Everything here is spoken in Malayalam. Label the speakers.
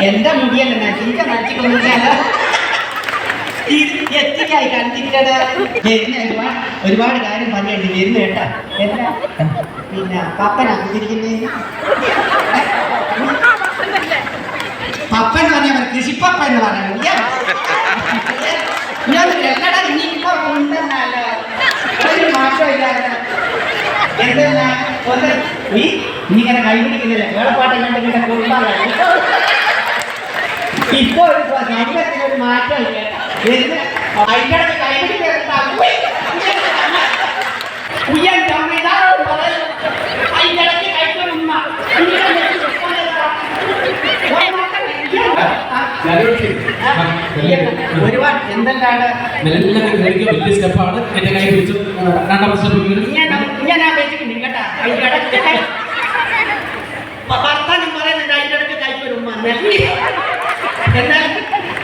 Speaker 1: എന്റെ മുടിയല്ല ഒരുപാട് കാര്യം പറഞ്ഞു വരുന്നു കേട്ടാ. എന്താ? പിന്നെ പപ്പനാ കുത്തിരിക്കുന്നേ പപ്പൻ എന്ന് പറഞ്ഞാൽ കൃഷിപ്പപ്പ എന്ന് പറഞ്ഞില്ല എന്നടാ നീ ഇപ്പൊ ഉണ്ടെന്നല്ലോ. ഒരു മാറ്റമില്ലാതെ ഒന്ന് നീ ഇങ്ങനെ കൈപിടിക്കുന്നില്ല. കേളപ്പാട്ടം കണ്ടിങ്ങനെ കുടുംബമാണ് ഇപ്പൊ ഒരു ശരീരത്തിന് ഒരു മാറ്റമില്ല അതിന്റെ കൈപിടിക്കാൻ പറയും അതിന്റെ. ആ, ഒരുപാട് എന്തെല്ലാണ്
Speaker 2: വലിയ സ്റ്റെപ്പാണ് എന്റെ കൈ പിടിച്ചു രണ്ടാമത്തെ സ്റ്റെപ്പ്
Speaker 1: ഞാൻ ആ വെച്ചിട്ടുണ്ട് കേട്ടാ. അതിന്റെ ഇടയ്ക്ക് ഭർത്താനും പറയുന്നുണ്ട് അതിന്റെ ഇടയ്ക്ക് കൈക്കൊരു ഉമ്മ എന്നാൽ